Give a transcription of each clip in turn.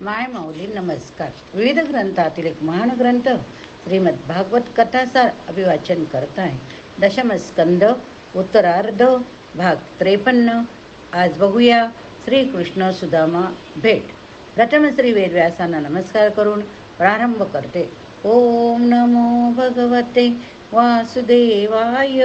माय माऊली नमस्कार. विविध ग्रंथातील एक महान ग्रंथ श्रीमद भागवत कथासार अभिवाचन करत आहे. दशमस्कंद उत्तरार्ध भाग त्रेपन्न. आज बघूया श्रीकृष्ण सुदामा भेट. प्रथम श्री वेदव्यासांना नमस्कार करून प्रारंभ करते. ओम नमो भगवते वासुदेवाय.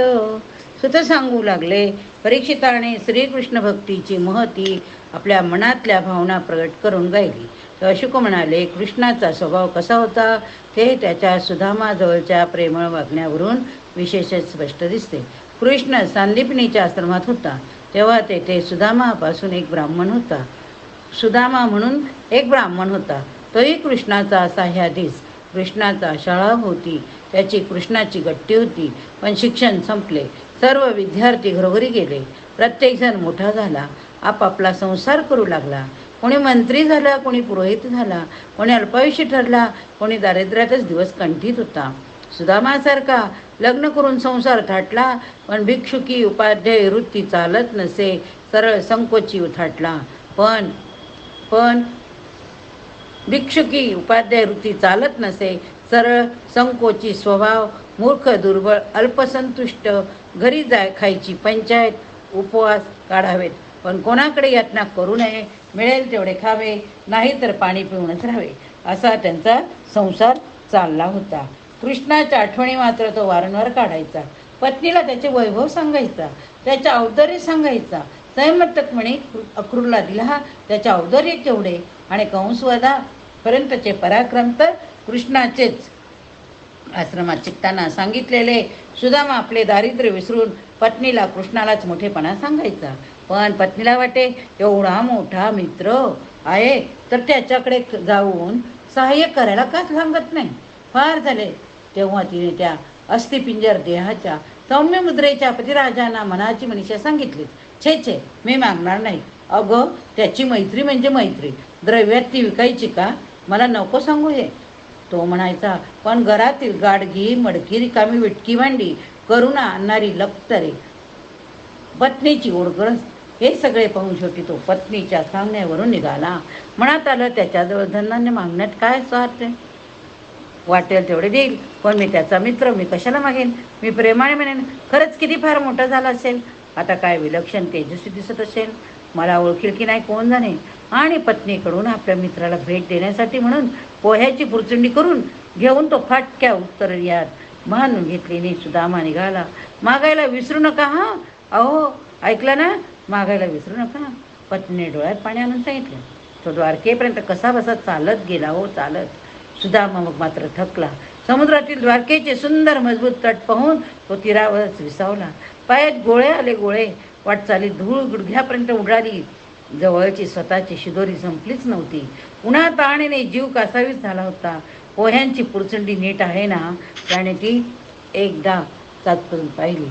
सुत सांगू लागले परीक्षिताने श्रीकृष्ण भक्तीची महती आपल्या मनातल्या भावना प्रगट करून गायली. तेव्हा म्हणाले कृष्णाचा स्वभाव कसा होता? ते त्याच्या सुधामाजवळच्या प्रेमळ वागण्यावरून विशेषच स्पष्ट दिसते. कृष्ण सांदीपनीच्या आश्रमात होता. तेव्हा तेथे सुदामापासून एक ब्राह्मण होता. सुदामा म्हणून एक ब्राह्मण होता. तोही कृष्णाचा असा ह्याधीस कृष्णाचा शाळा होती. त्याची कृष्णाची गट्टी होती. पण शिक्षण संपले. सर्व विद्यार्थी घरोघरी गेले. प्रत्येकजण मोठा झाला. आपापला संसार करू लागला. कोणी मंत्री झाला कोणी पुरोहित झाला कोणी अल्पायुषी ठरला कोणी दारिद्र्यातच दिवस कंठीत होता. सुदामासारखा लग्न करून संसार थाटला पण भिक्षुकी उपाध्याय वृत्ती चालत नसे सरळ संकोची थाटला पण पण भिक्षुकी उपाध्याय वृत्ती चालत नसे सरळ संकोची स्वभाव मूर्ख दुर्बळ अल्पसंतुष्ट घरी जाय खायची पंचायत उपवास काढावेत. पण कोणाकडे यातना करू नये मिळेल तेवढे खावे नाही तर पाणी पिऊनच राहावे असा त्यांचा संसार चालला होता. कृष्णाच्या आठवणी मात्र तो वारंवार काढायचा. पत्नीला त्याचे वैभव सांगायचा त्याच्या औदार्य सांगायचा. संयमतक म्हणे अक्रूरला दिला त्याच्या औदर्य केवढे? आणि कंसवदापर्यंतचे पराक्रम तर कृष्णाचेच. आश्रमात शिकताना सांगितलेले सुदामा आपले दारिद्र्य विसरून पत्नीला कृष्णालाच मोठेपणा सांगायचा. पण पत्नीला वाटे एवढा मोठा मित्र आहे तर त्याच्याकडे जाऊन सहाय्य करायला का सांगत नाही. फार झाले. तेव्हा तिने त्या अस्थिपिंजर देहाच्या सौम्य मुद्रेच्या पतिराजांना मनाची मनीषा सांगितली छे छे मी मागणार नाही. अगं त्याची मैत्री म्हणजे मैत्री. द्रव्यात ती विकायची का? मला नको सांगू हे. तो म्हणायचा पण घरातील गाडगी मडकी रिकामी विटकी भांडी करुणा आणणारी लक्तरे पत्नीची ओळगरज हे सगळे पाहून शेवटी तो पत्नीच्या सांगण्यावरून निघाला. मनात आलं त्याच्याजवळ धनाने मागण्यात काय स्वार्थ वाटेल तेवढे देईल. पण मी त्याचा मित्र मी कशाला मागेन? मी प्रेमाने म्हणेन. खरंच किती फार मोठा झाला असेल? आता काय विलक्षण तेजस्वी दिसत असेल? मला ओळखील की नाही कोण जाणे? आणि पत्नीकडून आपल्या मित्राला भेट देण्यासाठी म्हणून पोह्याची पुरचुंडी करून घेऊन तो फाटक्या उत्तर यात मानून घेतलीने सुदामा निघाला. मागायला विसरू नका हां? अहो ऐकलं ना? मागायला विसरू नका. पत्नीने डोळ्यात पाणी आणून सांगितलं. तो द्वारकेपर्यंत कसा बसा चालत गेला हो चालत. सुद्धा मग मात्र थकला. समुद्रातील द्वारकेचे सुंदर मजबूत तट पाहून तो तीरावरच विसावला. पायात गोळे आले गोळे. वाटचाली धूळ गुडघ्यापर्यंत उडाली. जवळची स्वतःची शिदोरी संपलीच नव्हती. उन्हा ताणीने जीव कासावीस झाला होता. पोह्यांची पुरचंडी नीट आहे ना? त्याने ती एकदा चाचपून पाहिली.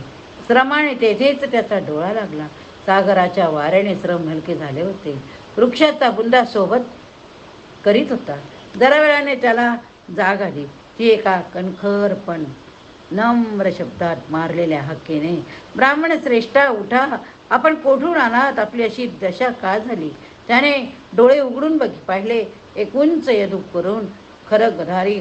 श्रमाने तेथेच त्याचा डोळा लागला. सागराच्या वाऱ्याने श्रम हलके झाले होते. वृक्षाचा बुंदा सोबत करीत होता. जरा वेळाने त्याला जाग आली. ती एका कणखर पण नम्र शब्दात मारलेल्या हक्केने ब्राह्मण श्रेष्ठा उठा आपण कोठून आलात? आपली अशी दशा का झाली? त्याने डोळे उघडून बघ पाहिले. एक उंच यदूक करून खरगधारी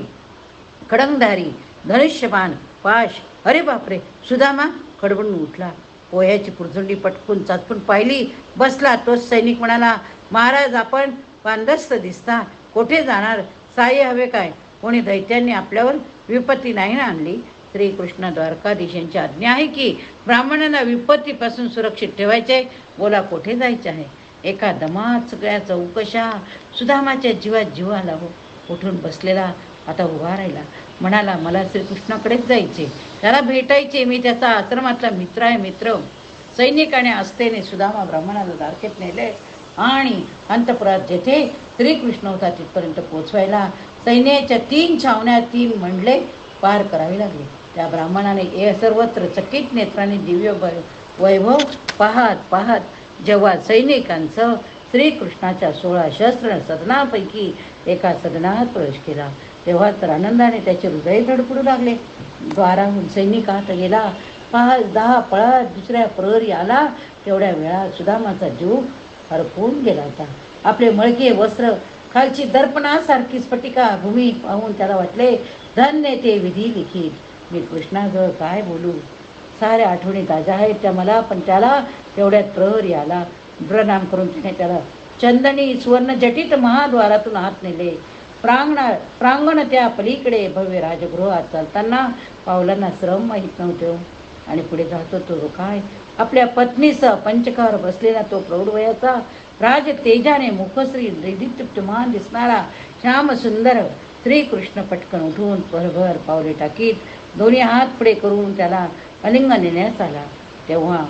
खडंगधारी धनुष्यबाण पाश. अरे बापरे! सुदामा खडबडून उठला. पोह्याची पुरझुंडी पटकून चाचपून पाहिली. बसला तोच सैनिक म्हणाला महाराज आपण बांधस्त दिसता. कोठे जाणार? साह्य हवे काय? कोणी दैत्यांनी आपल्यावर विपत्ती नाही ना आणली? श्रीकृष्ण द्वारकाधीशांची आज्ञा आहे की ब्राह्मणांना विपत्तीपासून सुरक्षित ठेवायचे. बोला कोठे जायचे आहे? एका दमात सगळ्या चौकशा सुदामाच्या जीवात जीवाला हो उठून बसलेला आता उभा राहिला. म्हणाला मला श्रीकृष्णाकडेच जायचे त्याला भेटायचे मी त्याचा आश्रमातला मित्र आहे मित्र. सैनिकाने असतेने सुदामा ब्राह्मणाला दारखेत नेले आणि अंतपुरात जेथे श्रीकृष्ण होता तिथपर्यंत पोचवायला सैन्याच्या तीन छावण्या तीन मंडले पार करावी लागली. त्या ब्राह्मणाने ए सर्वत्र चकित नेत्राने दिव्य वै वैभव पाहत पाहत जेव्हा सैनिकांचं श्रीकृष्णाच्या सोळा शस्त्र सदनापैकी एका सदनात प्रवेश केला. तेव्हा तर आनंदाने त्याचे हृदय धडपडू लागले. द्वाराहून सैनिक आत गेला. पाच दहा पळा दुसऱ्या प्रहरी आला. तेवढ्या वेळात सुदामाचा जीव हरपून गेला होता. आपले मळके वस्त्र खालची दर्पणासारखी स्फटिका भूमी पाहून त्याला वाटले धन्य ते विधी लिखित. मी कृष्णाजवळ काय बोलू? साऱ्या आठवणी ताज्या आहेत त्या मला पण त्याला तेवढ्यात प्रहरी आला. प्रणाम करून तिने त्याला चंदनी सुवर्ण जटित महाद्वारातून हात नेले. प्रांगणा प्रांगण त्या पलीकडे भव्य राजगृहात चालताना पावलांना श्रम माहीत नव्हते. आणि पुढे जातो तो काय? आपल्या पत्नीसह पंचकार बसलेला तो प्रौढवयाचा राज तेजाने मुखश्री दैदिप्यमान दिसणारा श्याम सुंदर श्रीकृष्ण पटकन उठून भरभर पावले टाकीत दोन्ही हात पुढे करून त्याला अलिंग नेण्यास आला. तेव्हा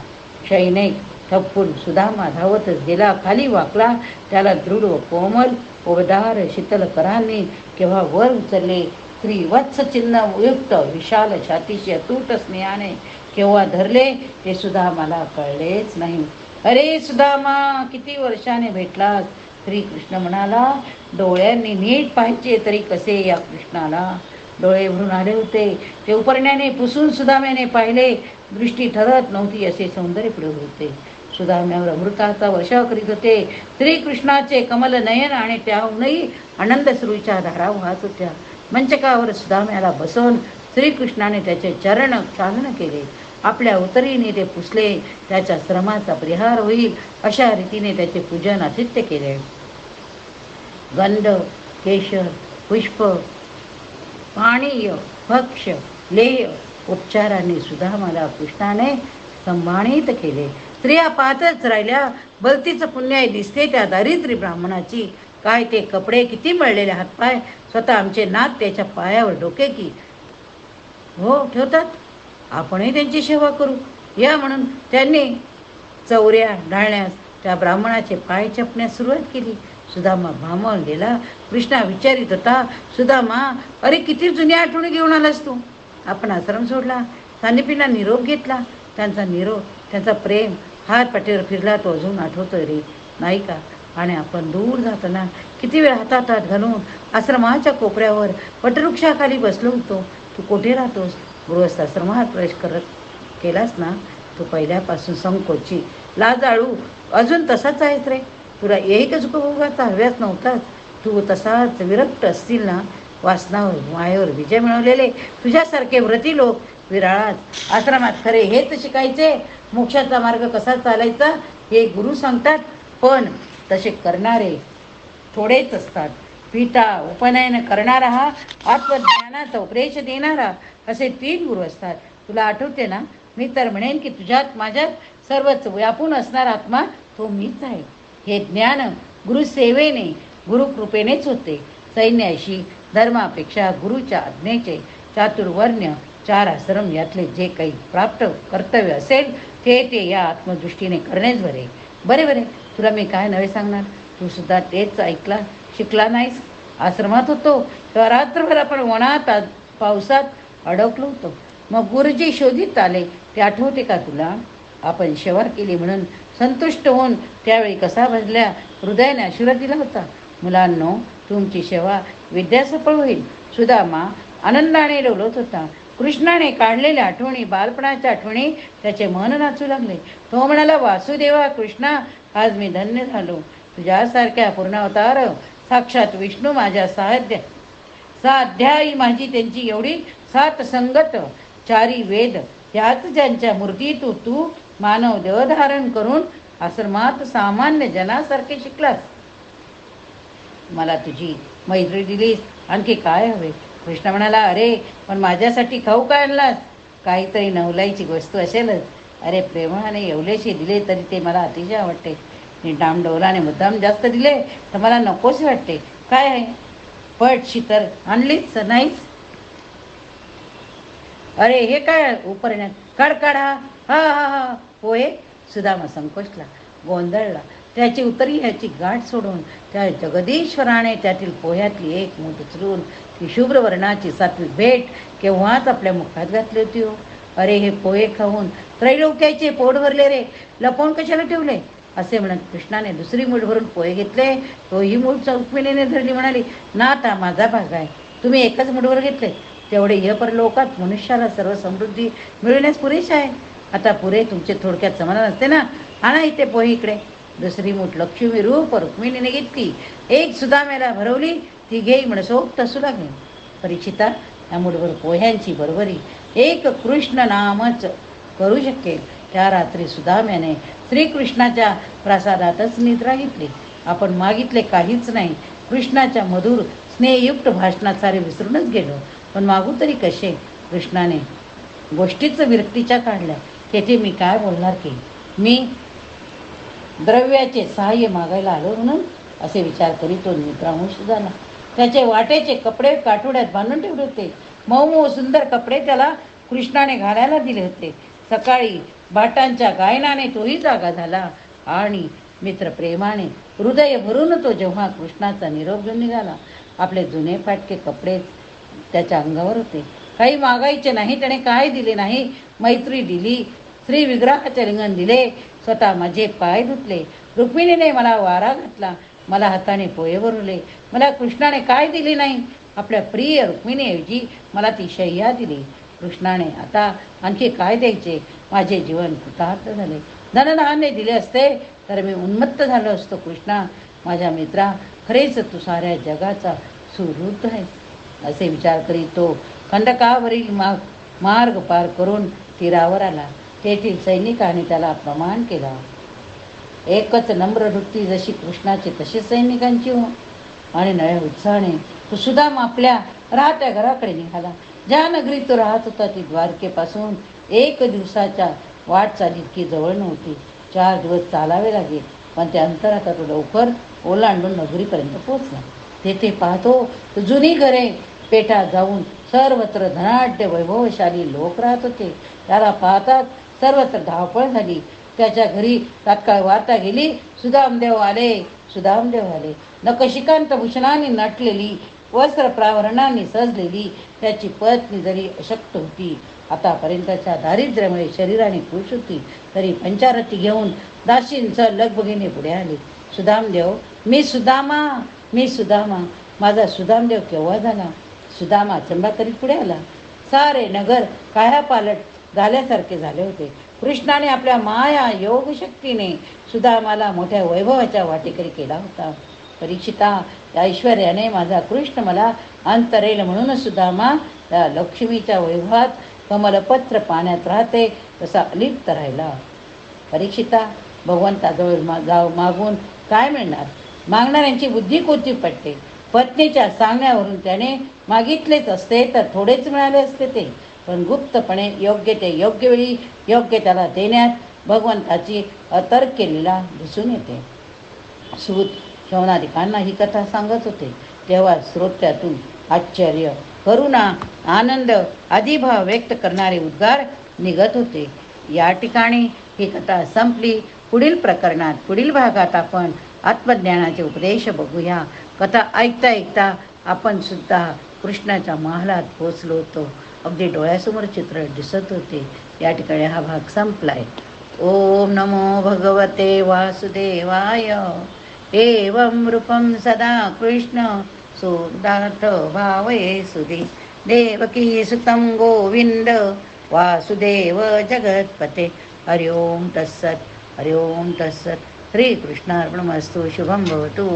शैनिक थप्पून सुदामा धावतच गेला खाली वाकला त्याला दृढ व कोमल उबदार शीतल करांनी केव्हा वर उचलले स्त्री वत्स चिन्ह युक्त विशाल छातीशी अतूट स्नेहाने केव्हा धरले ते सुद्धा मला कळलेच नाही. अरे सुदामा किती वर्षाने भेटलास? श्रीकृष्ण म्हणाला डोळ्यांनी नीट पाहायचे तरी कसे या कृष्णाला? डोळे भरून आले होते. ते उपरण्याने पुसून सुदाम्याने पाहिले. दृष्टी ठरत नव्हती असे सौंदर्य पुढे होते. सुधाम्यावर अमृताचा वर्षाव करीत होते. श्रीकृष्णाचे कमल नयन आणि त्याहूनही आनंद सुरूच्या धारा वाहत होत्या. मंचकावर सुधाम्याला बसवून श्रीकृष्णाने त्याचे चरण चालन केले. आपल्या उतरीने ते पुसले. त्याच्या श्रमाचा परिहार होईल अशा रीतीने त्याचे पूजन आतिथ्य केले. गंध केशर पुष्प पाणीय भक्ष लेय उपचाराने सुधामाला कृष्णाने संभाणित केले. स्त्रिया पाहतच राहिल्या. बलतीचं पुण्य दिसते त्या दारिद्र्य ब्राह्मणाची. काय ते कपडे किती मळलेले हातपाय स्वतः आमचे नाक त्याच्या पायावर डोके की. हो ठेवतात. आपणही त्यांची सेवा करू. या म्हणून त्यांनी चौऱ्या ढाळण्यास त्या ब्राह्मणाचे पाय चपण्यास सुरुवात केली. सुदामा भांबवलेला कृष्णा विचारित होता सुदामा अरे किती जुन्या आठवणी घेऊन आलास तू? आपण आश्रम सोडला. सानिपींना निरोप घेतला. त्यांचा निरोप त्यांचा प्रेम हात पाठीवर फिरला तो अजून आठवतोय रे. नाही का? आणि आपण दूर जाताना किती वेळ हातात हात घालून आश्रमाच्या कोपऱ्यावर वटवृक्षाखाली बसलो होतो. तू कुठे राहतोस? गृहस्थ आश्रमात प्रवेश करत केलास ना? तू पहिल्यापासून संकोची लाजाळू अजून तसाच आहेस रे. तुला एकच उपभोगाचा हव्याच नव्हताच. तू तसाच विरक्त असतील ना? वासनावर मायेवर विजय मिळवलेले तुझ्यासारखे व्रती लोक विराळात आश्रमात खरे हेच शिकायचे. मोक्षाचा मार्ग कसा चालायचा हे गुरु सांगतात पण तसे करणारे थोडेच असतात. पिता उपनयन करणारा हा आत्मज्ञानाचा उपदेश देणारा असे तीन गुरु असतात. तुला आठवते ना? मी तर म्हणेन की तुझ्यात माझ्यात सर्वच व्यापून असणारा आत्मा तो मीच आहे. हे ज्ञान गुरुसेवेने गुरुकृपेनेच होते. सैन्याशी धर्मापेक्षा गुरुच्या आज्ञेचे चातुर्वर्ण्य चार आश्रम यातले जे काही प्राप्त कर्तव्य असेल ते ते या आत्मदृष्टीने करणेच बरे. बरे बरे. तुला मी काय नवे सांगणार? तू सुद्धा तेच ऐकला शिकला नाहीस? आश्रमात होतो. तेव्हा रात्रभर आपण वणात पावसात अडकलो होतो. मग गुरुजी शोधित आले ते आठवते का तुला? आपण शेवार केली म्हणून संतुष्ट होऊन त्यावेळी कसा भजल्या? हृदयाने आशीर्वाद दिला होता. मुलांनो तुमची सेवा विद्यासफळ होईल. सुदामा आनंदाने डोलत होता. कृष्णाने काढलेल्या आठवणी बालपणाच्या आठवणी त्याचे मन नाचू लागले. तो म्हणाला वासुदेवा कृष्णा आज मी धन्य झालो. तुझ्यासारख्या पूर्णावतार साक्षात विष्णू माझ्या साध्य साध्यायी माझी त्यांची एवढी सात संगत चारी वेद त्याच ज्यांच्या मूर्तीतू तू मानव देवधारण करून आश्रमात सामान्य जनासारखे शिकलास. मला तुझी मैत्री दिलीस. आणखी काय हवे? कृष्ण म्हणाला अरे पण माझ्यासाठी खाऊ का आणलास? काहीतरी नवलाईची वस्तू असेलच. अरे प्रेमाने एवढेशी दिले तरी ते मला अतिशय आवडते. मी डामडौलाने मुद्दाम जास्त दिले तर मला नकोच वाटते. काय आहे? पट शीतर आणलीच नाहीच? अरे हे काय उपरण्यात? काढ काढा. हा हा हा. पोहे? सुदामा संकोचला गोंधळला. त्याची उतरी ह्याची गाठ सोडून त्या जगदीश्वराने त्यातील पोह्यातली एक मूठ उचलून ती शुभ्र वर्णाची सातवी भेट केव्हाच आपल्या मुखात घातली होती हो. अरे हे पोहे खाऊन त्रैलोक्याचे पोट भरले रे. लपवून कशाला ठेवले? असे म्हणत कृष्णाने दुसरी मूठ भरून पोहे घेतले. तोही मूठ चौकमिनीने धरली. म्हणाली ना आता माझा भाग आहे. तुम्ही एकच मुठभर घेतले. तेवढे ह्य परलोकात मनुष्याला सर्व समृद्धी मिळवण्यास पुरेशा आहे. आता पुरे तुमचे थोडक्यात समाधान असते ना? आणा इथे पोहे इकडे. दुसरी मूठ लक्ष्मी रूप रुक्मिणीने घेतली. एक सुदाम्याला भरवली ती घेई म्हणसोक्त असू लागली. परिचिता त्या मुठभर पोह्यांची बरोबरी. एक कृष्ण नामच करू शकेल. त्या रात्री सुदाम्याने श्रीकृष्णाच्या प्रसादातच निद्रा घेतली. आपण मागितले काहीच नाही. कृष्णाच्या मधुर स्नेहयुक्त भाषणात सारे विसरूनच गेलो. पण मागू तरी कसे? कृष्णाने गोष्टीच विरक्तीच्या काढल्या. तेथे मी काय बोलणार की? मी द्रव्याचे सहाय्य मागायला आलो म्हणून असे विचार करीत तो निद्रावंश झाला. त्याचे वाटेचे कपडे काठोड्यात बांधून ठेवले होते. मऊ मऊ सुंदर कपडे त्याला कृष्णाने घालायला दिले होते. सकाळी बाटांच्या गायनाने तोही जागा झाला आणि मित्र प्रेमाने हृदय भरून तो जेव्हा कृष्णाचा निरोप घेऊन निघाला. आपले जुने फाटके कपडे त्याच्या अंगावर होते. काही मागायचे नाही त्याने काय दिले नाही. मैत्री दिली श्री विग्रहाचे लिंगन दिले. स्वतः माझे पाय धुतले. रुक्मिणीने मला वारा घातला. मला हाताने पोहे भरवले. मला कृष्णाने काय दिले नाही? आपल्या प्रिय रुक्मिणीऐवजी मला ती शय्या दिली. कृष्णाने आता आणखी काय द्यायचे? माझे जीवन कृतार्थ झाले. धनधान्य दिले असते तर मी उन्मत्त झालो असतो कृष्णा. माझ्या मित्रा खरेच तू साऱ्या जगाचा सुहृद आहे असे विचार करीत तो खंडकावरील माग मार्ग पार करून तीरावर आला. तेथील सैनिकाने त्याला प्रमाण केला. एकच नम्र वृत्ती जशी कृष्णाची तशी सैनिकांची हो. आणि नळ्या उत्साहाने तो सुदाम आपल्या राहत्या घराकडे निघाला. ज्या नगरीत तो राहत होता ती द्वारकेपासून एक दिवसाच्या वाटचाल इतकी जवळ नव्हती. चार दिवस चालावे लागेल पण त्या अंतरात तो लवकर ओलांडून नगरीपर्यंत पोहोचला. तेथे पाहतो तर जुनी घरे पेटात जाऊन सर्वत्र धनाढ्य वैभवशाली लोक राहत होते. त्याला पाहतात सर्वत्र धावपळ झाली. त्याच्या घरी तात्काळ वार्ता गेली. सुदामदेव आले. सुदामदेव आले. नकशिकांत भूषणाने नटलेली वस्त्र प्रावरणाने सजलेली त्याची पत्नी जरी अशक्त होती आतापर्यंतच्या दारिद्र्यामुळे शरीराने खुश होती तरी पंचारती घेऊन दाशींच लगबगीने पुढे आले. सुदामदेव मी सुदामा मी सुदामा माझा सुदामदेव केव्हा झाला? सुदामा चंबा तरी पुढे आला. सारे नगर काया पालट झाल्यासारखे झाले होते. कृष्णाने आपल्या माया योगशक्तीने सुद्धा मला मोठ्या वैभवाच्या वाटेकरी केला होता. परीक्षिता या ऐश्वर्याने माझा कृष्ण मला अंतरेल म्हणून सुदामा त्या लक्ष्मीच्या वैभवात कमलपत्र पाण्यात राहते तसा अलिप्त राहिला. परीक्षिता भगवंताजवळ मा जाऊ मागून काय मिळणार? मागणाऱ्यांची बुद्धी कोची पडते पत्नीच्या सांगण्यावरून त्याने मागितलेच असते तर थोडेच मिळाले असते ते. पण गुप्तपणे योग्य ते योग्य वेळी योग्य त्याला देण्यात भगवंताची अतर्क केलेला दिसून येते. सूत शवनादिकांना ही कथा सांगत होते. तेव्हा श्रोत्यातून आश्चर्य करुणा आनंद आदिभाव व्यक्त करणारे उद्गार निघत होते. या ठिकाणी ही कथा संपली. पुढील प्रकरणात पुढील भागात आपण आत्मज्ञानाचे उपदेश बघूया. कथा ऐकता ऐकता आपण सुद्धा कृष्णाच्या महालात पोचलो होतो. अगदी डोळ्यासमोर चित्र दिसत होते. या ठिकाणी हा भाग संपलाय. ओम नमो भगवते वासुदेवाय. एवं रूपं सदा कृष्ण सुदार्थ भावये सुदे. देवकी सुतं गोविंद वासुदेव जगत्पते. हरि ओम तत्सत् हरि ओम तत्सत्. श्रीकृष्णार्पणमस्तु शुभं भवतु.